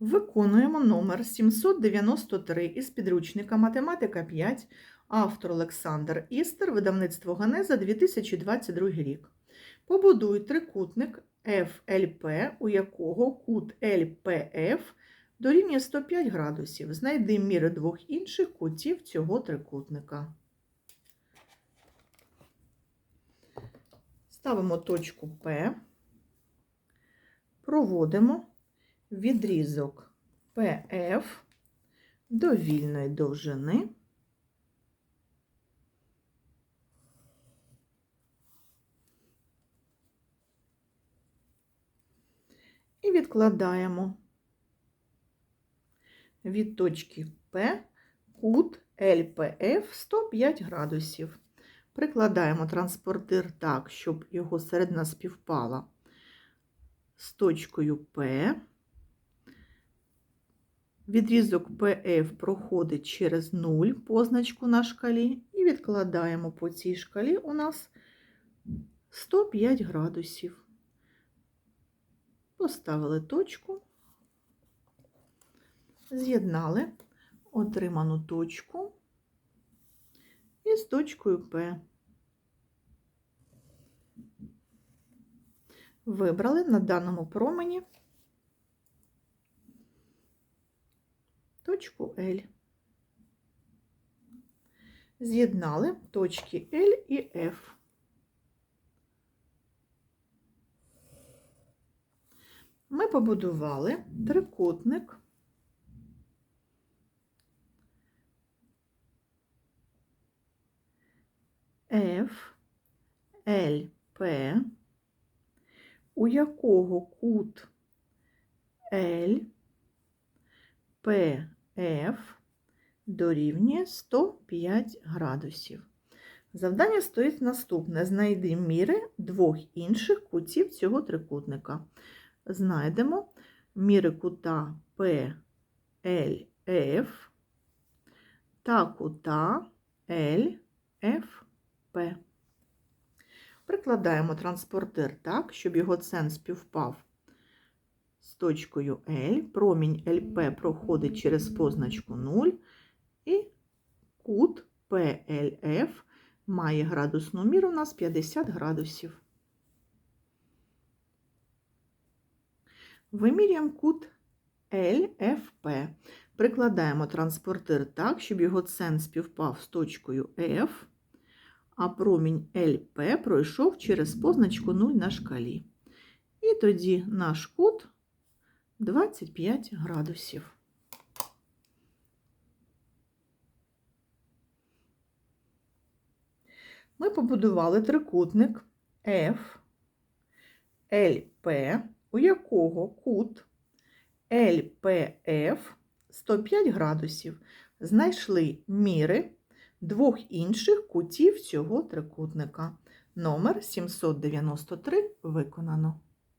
Виконуємо номер 793 із підручника Математика 5, автор Олександр Істер, видавництво Ганеза 2022 рік. Побудуй трикутник FLP, у якого кут LPF дорівнює 105 градусів. Знайди міри двох інших кутів цього трикутника. Ставимо точку P, проводимо відрізок PF до вільної довжини. І відкладаємо від точки P кут LPF 105 градусів. Прикладаємо транспортир так, щоб його середина співпала з точкою P. Відрізок PF проходить через 0 позначку на шкалі, і відкладаємо по цій шкалі у нас 105 градусів. Поставили точку, з'єднали отриману точку із точкою P. Вибрали на даному промені точку L. З'єднали точки L і F. Ми побудували трикутник F, у якого кут L, PF дорівнює 105 градусів. Завдання стоїть наступне: знайди міри двох інших кутів цього трикутника. Знайдемо міри кута PLF та кута LFP. Прикладаємо транспортир так, щоб його цен співпав точкою L. Промінь LP проходить через позначку 0, і кут PLF має градусну міру у нас 50 градусів. Вимірюємо кут LFP. Прикладаємо транспортир так, щоб його цен співпав з точкою F, а промінь LP пройшов через позначку 0 на шкалі. І тоді наш кут 25 градусів. Ми побудували трикутник F, LP, у якого кут LPF 105 градусів. Знайшли міри двох інших кутів цього трикутника. Номер 793 виконано.